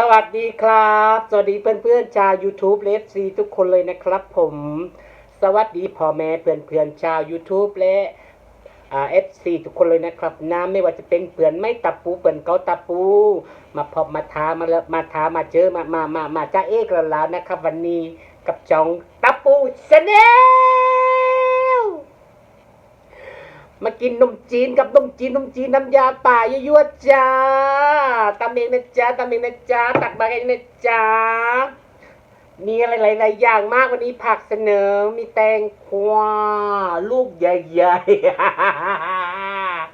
สวัสดีครับ สวัสดีเพื่อนๆชาว YouTube เลฟซีทุกคนเลยนะครับผม สวัสดีพ่อแม่เพื่อนๆชาว YouTube และเอฟซีทุกคนเลยนะครับน้ำไม่ว่าจะเป็นเปื่อนไม่ตับปูเปื่อนเกาตับปู มาพบมาทามาแล้วมาทามาเจอมามามามาจ้าเอกแล้วนะครับ วันนี้กับจองตับปูชาแนล มากินนมจีนกับนมจีนนมจีนน้ำยาป่ายั่วๆจ้าตำเองนะจ้าตำเองนะจ้าตักมาเองนะจ้ามีอะไรหลายๆอย่างมากวันนี้ผักเสนอ มีแตงกวาลูกใหญ่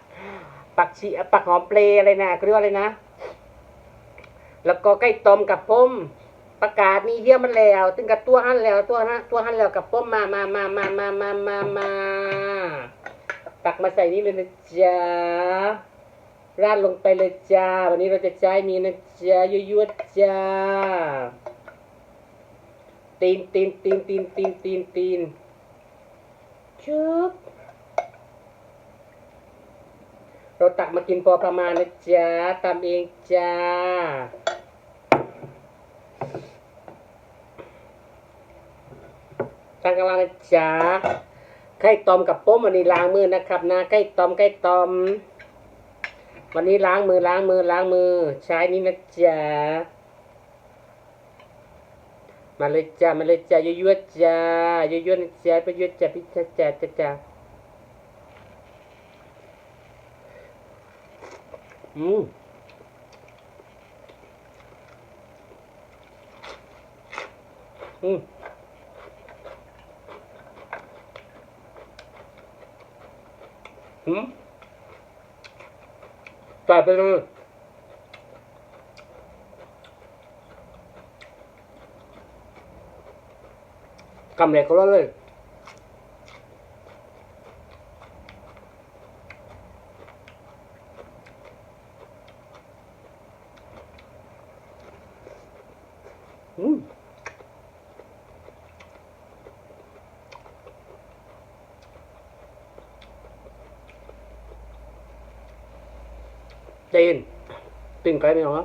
ๆปักชีปักหอมเปลอะไรนะเรียกว่าอะไรนะ แล้วก็ใกล้ต้มกับป้มประกาศนี่เยี่ยมมันแล้ว ตึงกับตัวหันแล้วตัวหันตัวหันแล้วกับป้มมามามามามามามามา ตักมาใส่นี่เลยนะจ๊ะราดลงไปเลยจ้า วันนี้เราจะใช้มีนะจ๊ะยั่วๆจ้า ตีนตีนตีนตีนตีนตีนตีนชุบเราตักมากินพอประมาณนะจ๊ะตามเองจ้า ตั้งกำลังนะจ๊ะ ไข่ต้มกับป้มวันนี้ล้างมือนะครับนะไข่ต้มไข่ต้มวันนี้ล้างมือล้างมือล้างมือ ใช้นี่นะจ๊ะมาเลยจ้ามาเลยจ้ายั่วๆจ้ายั่วๆนะจ้าไปยั่วจ้าพี่จ้าจ้าจ้าจ้าอืมอืม ปาดเปเลยกำไรก็เลย เจนตึงไปไหมหรอ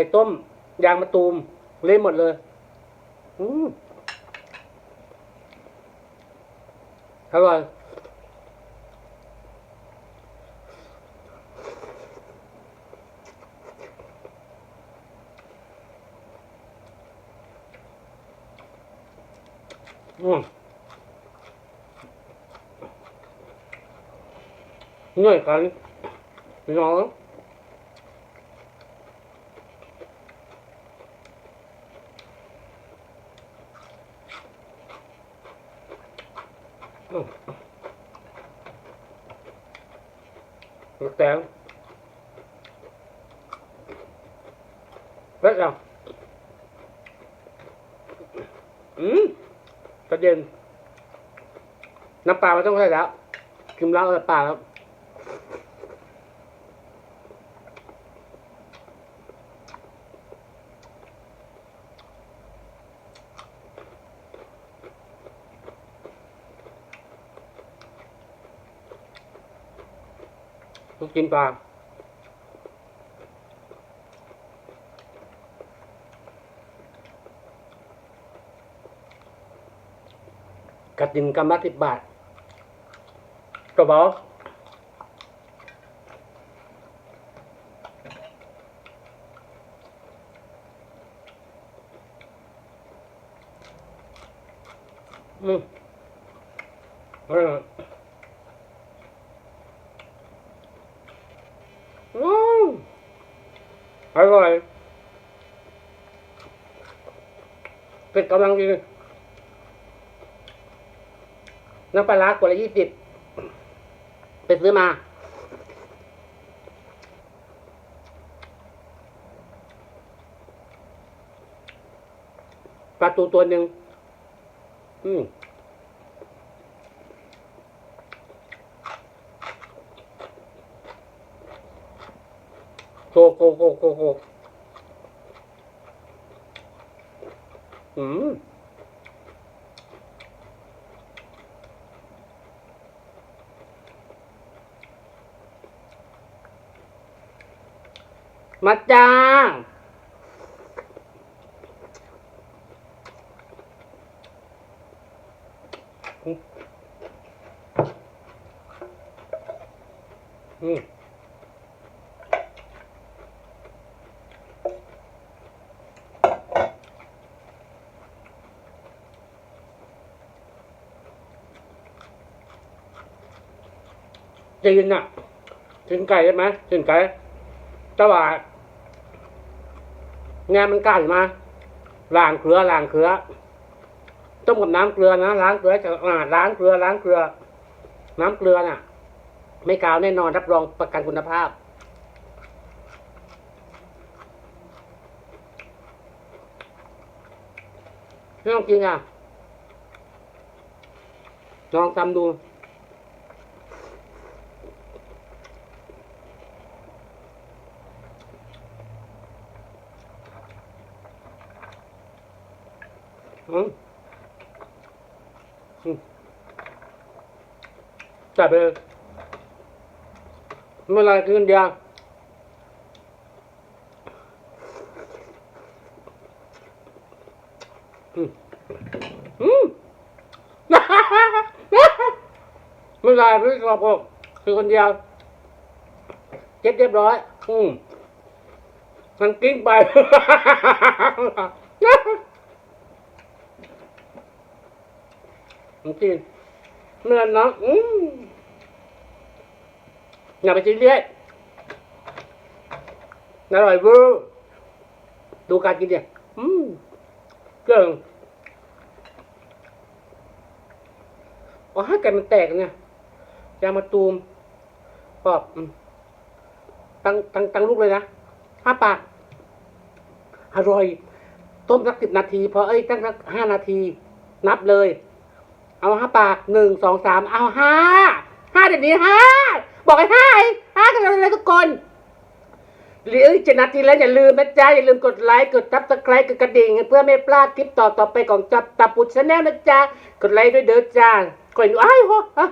ไก่ต้ม ยางมะตูม เละหมดเลย อืมอร่อยอืมเหนื่อยกันน้องอืมลูกแตงเล็ดยังอืมประเด็น น้ำปลาไม่ต้องใส่แล้วกิมล้างน้ำปลาแล้วลูกชิ้นปลากัดดินกำละสิบบาท Comment Mmh. Voilà. Mmh. Alors, ouais. C'est quand même น้ำปลาร้ากว่าละยี่สิบ ไปซื้อมา ปลาตูตัวหนึ่งอืมโคโคโคโคโคอืม มาจ้า อืมจีนน่ะจีนไก่ใช่ไหมจีนไก่ตลาด แงมันกันมาล้างเกลือล้างเกลือ ต้มกับน้ำเกลือนะล้างเกลือจะอ่าล้างเกลือล้างเกลือ น้ำเกลือน่ะ ไม่กาวแน่นอนรับรองประกันคุณภาพ ไม่ต้องกินอะลองทำดู อืมอืม จับไปเลยไม่เป็นไรกินเดียวอืมอืมไม่เป็นไรไม่กอบผมคือคนเดียวเจ็ดเรียบร้อย อืมมันกิ้งไปจริงๆ เมื่อน้องอืมอย่าไปซีเรียสอร่อยเวอร์ดูการกินเนี่ยอืมเก่งอ๋อให้ไก่มันแตกเนี่ยยามาตูมปอบตั้งตั้งตั้งลูกเลยนะห้าปาก อร่อย ต้มสักสิบนาที พอเอ้ยตั้งสักห้านาที นับเลย เอาห้าปากหนึ่งสองสามเอาห้าห้าเดี๋ยวนี้ห้าบอกให้ห้าไอ้ห้ากันเลยทุกคนหรือเจ็ดนาทีแล้วอย่าลืมนะจ๊ะอย่าลืมกดไลค์กดทับสไครต์กดกระดิ่ง เพื่อไม่พลาดคลิปต่อต่อไปของจับตับปุดชาแนลนะจ๊ะกดไลค์ด้วยเด้อจ้ากดดูอ้ายโหอะ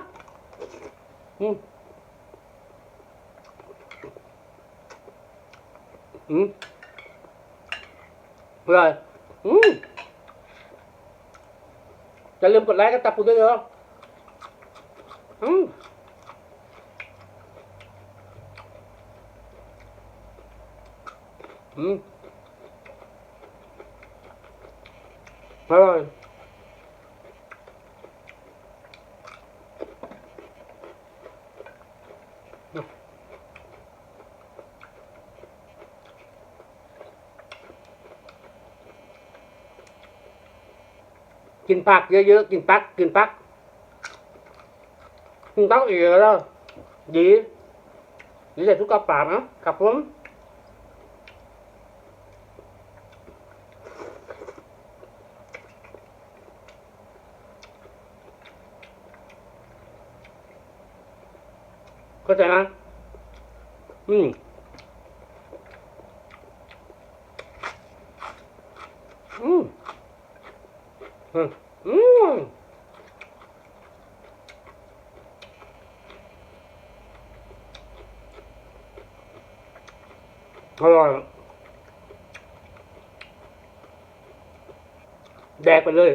อืมอืมอร่อยอืม อย่าลืมกดไลค์กับตับปุ่นด้วยเด้ออืมอืมอร่อย กินผักเยอะๆ กินปัก กินปัก กินปักอีกแล้วดีดีแต่ทุกกระป๋านะครับผมเข้าใจนะอืม อืม อืมอืมอร่อยแดกไปเลย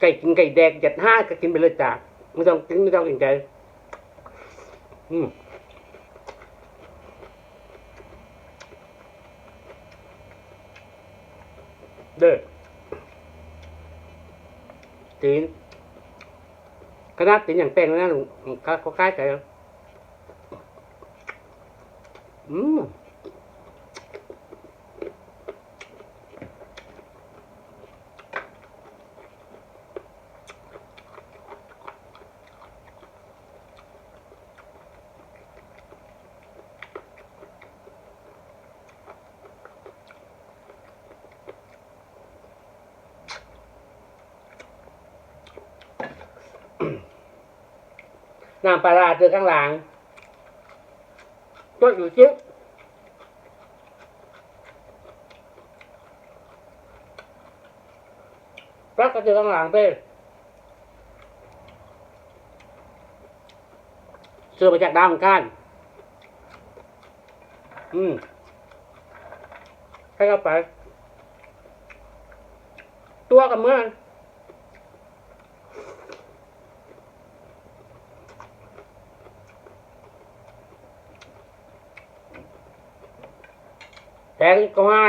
ไก่กินไก่แดกจัดห้าก็กินไปเลยจ้าไม่ต้องกินไม่ต้องกินใจอืมเด้อ ตีนคณะตีนอย่างแป้งนะลุงเขาคล้ายๆกันอืม น้ำปลาราเจอข้างหลังก็อยู่จิ๊บรักก็เจอข้างหลังเป้เสื้อมาจากดาวอังคารอืมให้เข้าไป ตัวกับเมื่อน แพงก็ไม่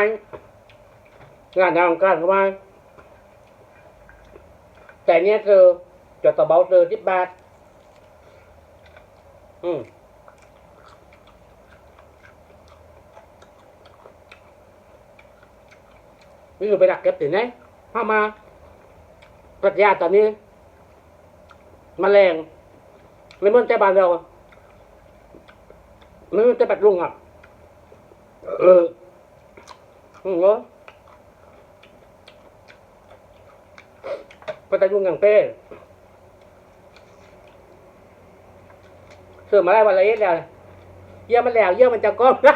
งานดาวการก็ไม่แต่เนี้ยเธอจะตะเบาเธอที่บาทอืมนี่เไปดักเก็บถึงไหนพามาปรัชญาตอนนี้มัแรงในเมือนแต่บานเราไม่ใช่ปัดลุงอะเออ นี่โรมปตายุงอย่างเป้เสื่อมาได้วันละเอ็ดแล้วเยี่ยมมันแล้ว เยี่ยมมันจะก้มเน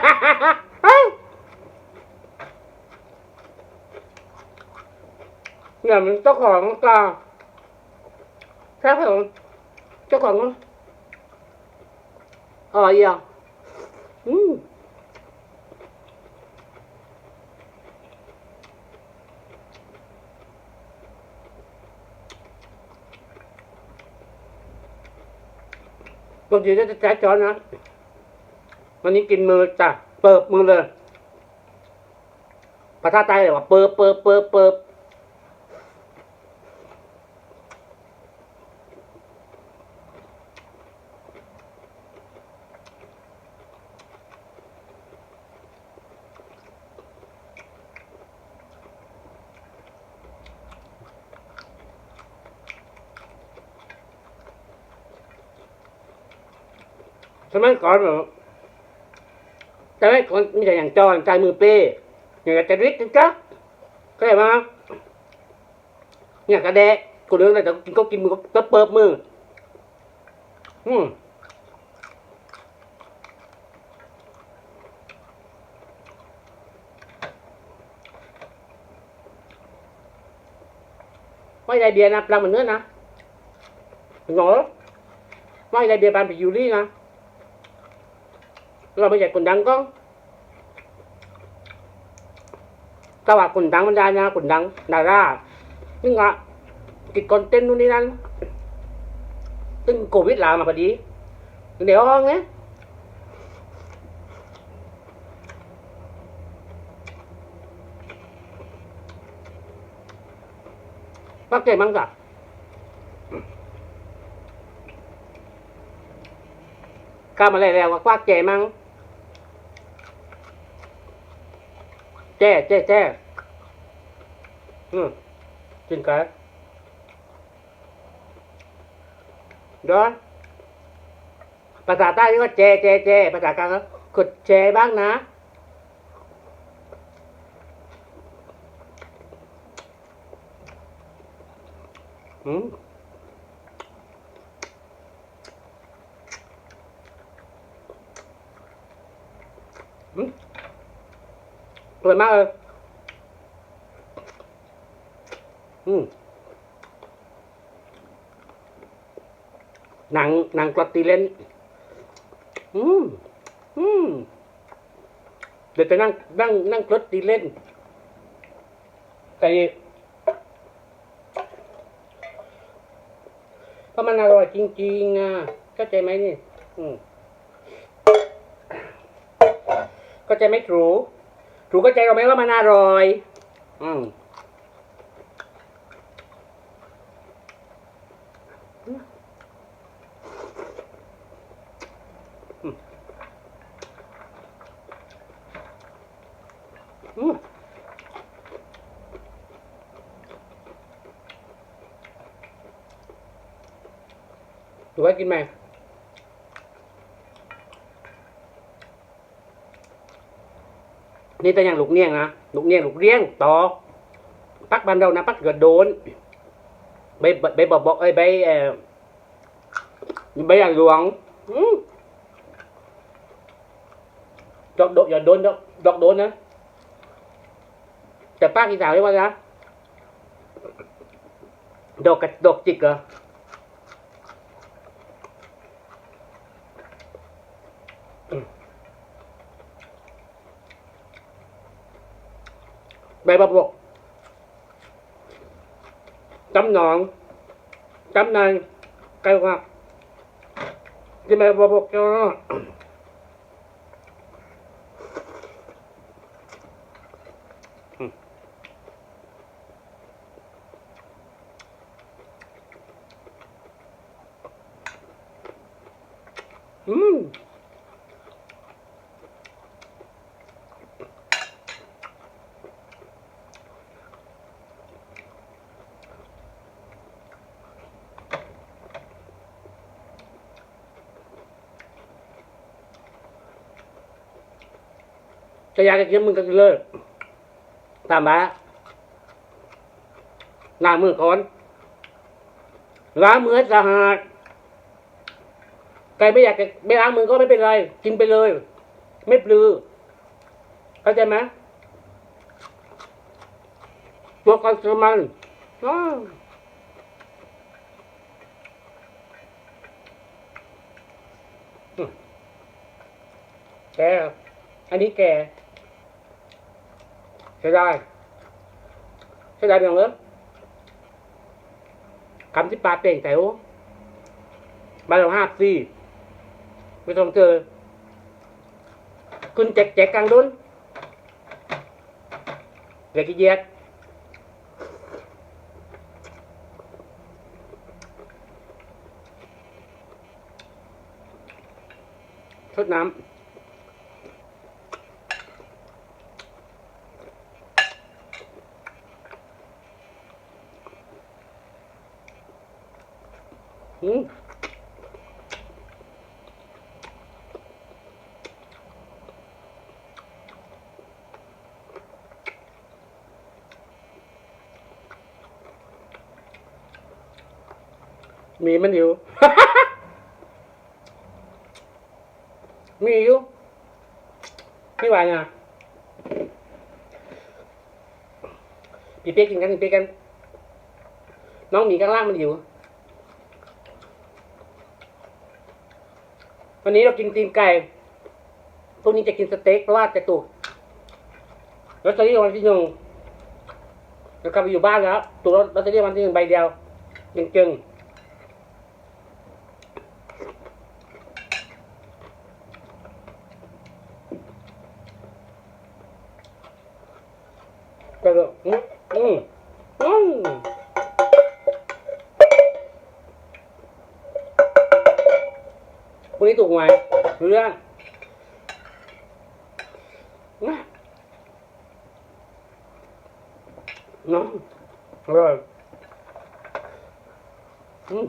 ี่ยมันเจ้าของกลางใช่ไหมเจ้าของอ๋อเยี่ยม ปกติจะใช้ช้อนนะวันนี้กินมือจ้ะเปิบมือเลยภาษาใต้เลยว่าเปิบเปิบเปิบเปิบ มัยก่อนเหรอสมัยก่อนมีแต่อย่างจอนใจมือเป้อย่างกับจะริดจังจ๊ะเข้าใจไหมอย่างกระแดะกูเรื่องอะไรแต่กินก็กินมือก็เปิบมืออืมไม่ได้เบียร์นะปลังเหมือนเนื้อนะหนอไม่ได้เบียร์บานไปยูรี่นะ เราไม่ใช่คนดังก็ก็ว่าคนดังมันด้นะคนดังดารานี่ไงติดคอนเทนต์นู่นนี่นั่นตึงโควิดลามาพอดีเดี๋ยวห้องนะปักเก็มั้งจ้ะข้ามาแล้วแล้วว่าแก่มั้ง จ้แจ้แจ้อืมกินกันดี๋ยภาษาใต้เรียกว่าแจแจแจภาษากลางก็กดแจบ้างนะอืม ร่อยมากเลย อืมหนังหนังกรตตีเลนอืม อืม เดี๋ยวจะนั่ง นั่ง นั่งกรอตตีเลนแต่เพราะมันอร่อยจริงๆอะเข้าใจไหมนี่ อืมเข้าใจไหมครู ครูเข้าใจเราไหมว่ามันอร่อย อืมอืมถือว่ากินไหม นี่แต่อย่างลูกเนียงนะลูกเนียงลูกเลี้ยงต่อปักบันเรานะปักเกิดโดนใบใบบอกบอกเอ้ใบเออใบอย่างหลวงอืมดอกโดอย่าโดนดอกดอกโดนนะแต่ป้ากีสาวเรียกว่านะดอกกระดอกจิกเหรอ ใบบะบกจำหนองจำนายไกลกว่าที่ใบบะบกเจ้าอืม อยากจะกินมึงก็กินเลยตามมาล้างมือก่อนล้างมือสะอาดใครไม่อยากจะไม่ล้างมือก็ไม่เป็นไร กินไปเลย ไม่ปลือเข้าใจไหมตัวกันสมันอ้าวอืมแกอันนี้แก ใช้ได้ใช้ได้เป็นอย่างเลิศคำที่ปลาเป่งแต่โอบ้าเราห้าสี่ไม่ต้องเจอคุณแจกแจกกลางดุนเด็กกี่เย็ดทดน้ำ อืมมีมันอยู่ มีอยู่ไม่ไหวนะพี่เป๊กกินกันพี่เป๊กกัน น้องหมีข้างล่างมันอยู่ วันนี้เรากินตีนไก่พรุ่งนี้จะกินสเต็กเพราะว่าจะตุกลอตเตอรี่รางวันที่หนึ่งแล้วกลับไปอยู่บ้านแล้วตัวลอตเตอรี่รางวันที่หนึ่งใบเดียวเก่งๆ ก็เลยอืมอืมอืมพวกนี้ถูก ไหมรู้เรื่องนะเนาะอร่อยอืม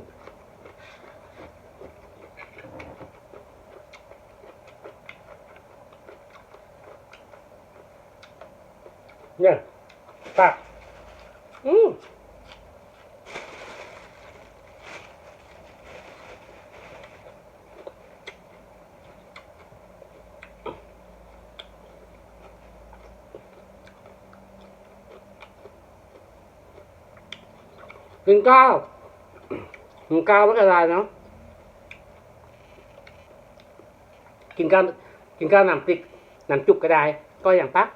เนี่ยตักอืม กินข้าวกินข้าม่เป็นไรเนาะกินข้าวกินข้าวน้ำพริกน้ำจุกก็ได้ ก็อย่างปัก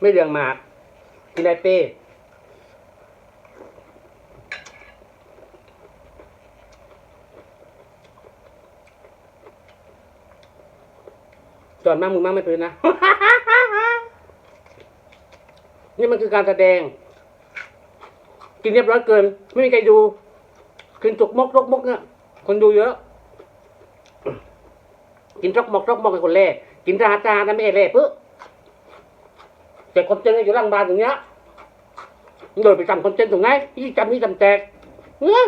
ไม่เรื่องมากกินได้เป้จอนมากมึงมากไม่เป็นนะ นี่มันคือการแสดง กินเรียบร้อยเกิน ไม่มีใครดูกินจกมกจกมกเนี่ยคนดูเยอะ กินจกมกจกมกเป็นคนแรกกินทหารทหารนั้นไม่ใช่ปึ๊บแต่คนเจนอยู่ร่างบานตรงเนี้ยโดยไปจำคนเจนตรงไหนยี่จำนี่จำแจกเนี่ย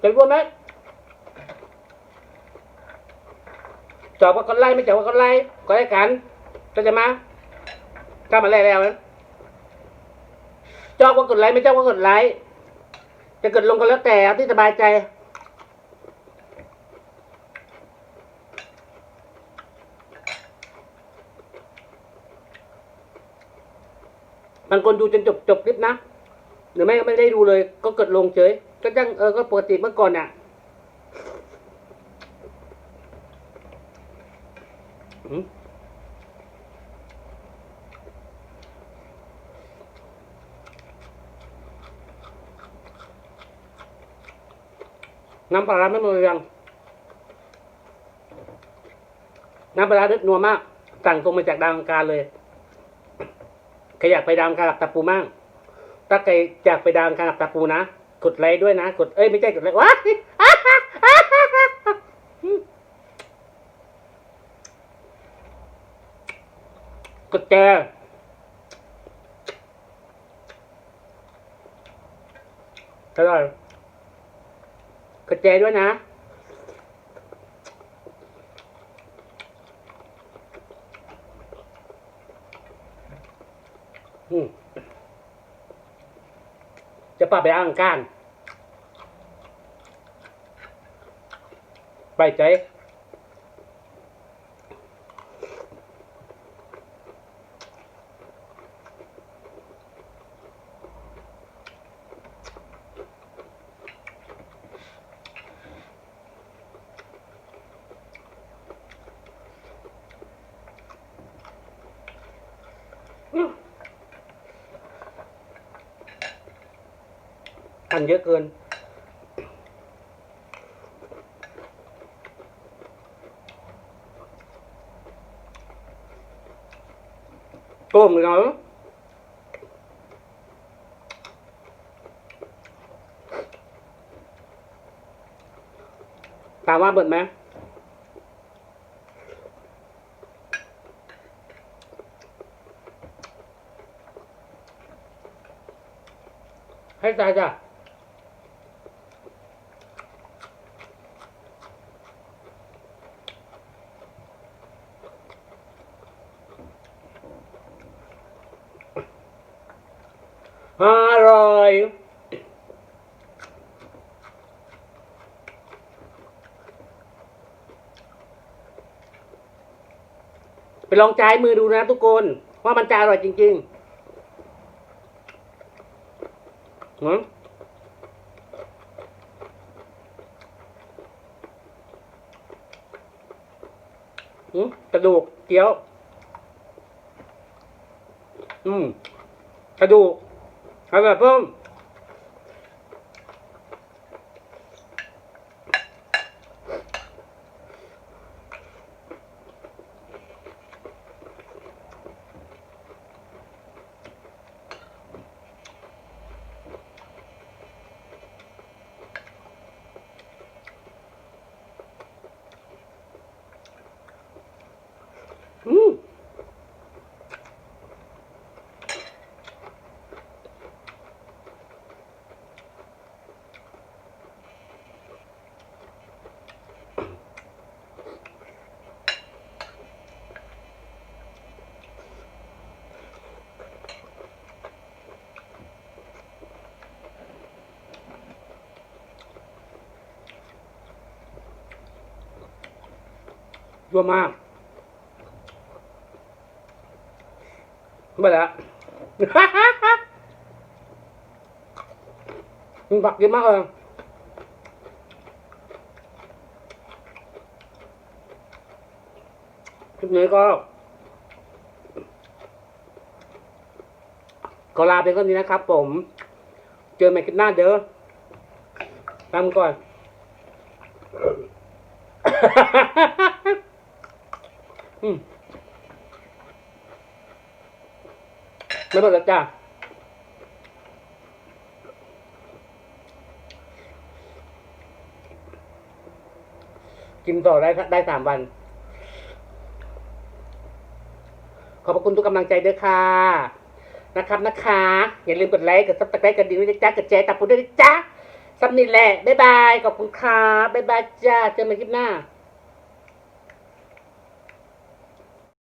จะรู้ไหมจอบว่าคนไล่ไม่จอบว่าคนไล่ก็ได้กันก็จะมาถ้ามาไล่แล้วนะ จอบว่าคนไล่ไม่จอบว่าคนไล่จะเกิดลงก็แล้วแต่เอาที่สบายใจบางคนดูจนจบจบคลิปนะ หรือไม่ไม่ได้ดูเลย ก็เกิดลงเฉย ก็ยังเออก็ปกติเมื่อก่อนอะ น้ำปลาร้าไม่หมดยัง น้ำปลาเด็ดนัวมาก สั่งตรงมาจากดาวอังคารเลยใครอยากไปดาวอังคารกับตาปูมั่งถ้าใครอยากไปดาวอังคารกับตาปูนะ กดไลค์ด้วยนะ กด เอ้ยไม่ใช่กดไลค์ว้ายกดแชร์อร่อย กดแชร์ด้วยนะ จะปรับไปอ่างการไปใจ เยอะเกิน ต้มเลยนะถามว่าเบิดไหมให้ตายจ้ะ อร่อย ไปลองใช้มือดูนะทุกคนว่ามันจะอร่อยจริงๆหืมหืมกระดูกเกี๊ยว อืมกระดูกอาแบบเพิ่ม อืมยั่ วมากไปแล้วมันผักเยอะมากเลยคลิปนี้ก็ขอลาไปก่อนนี้นะครับผม เจอใหม่คลิปหน้าเด้อตามก่อน อืม ไม่หมดแล้วจ้ากินต่อได้ได้สามวัน ขอบพระคุณทุกกำลังใจด้วยค่ะ นะครับนะคะ อย่าลืมกดไลค์กดซับสไครต์กดดิ่งด้วยนะจ๊ะกดแชร์ตับปุ้ด้วยจ๊ะซับนี่แหละ บ๊ายบาย ขอบคุณค่ะ บ๊ายบายจ้า เจอกันใหม่คลิปหน้า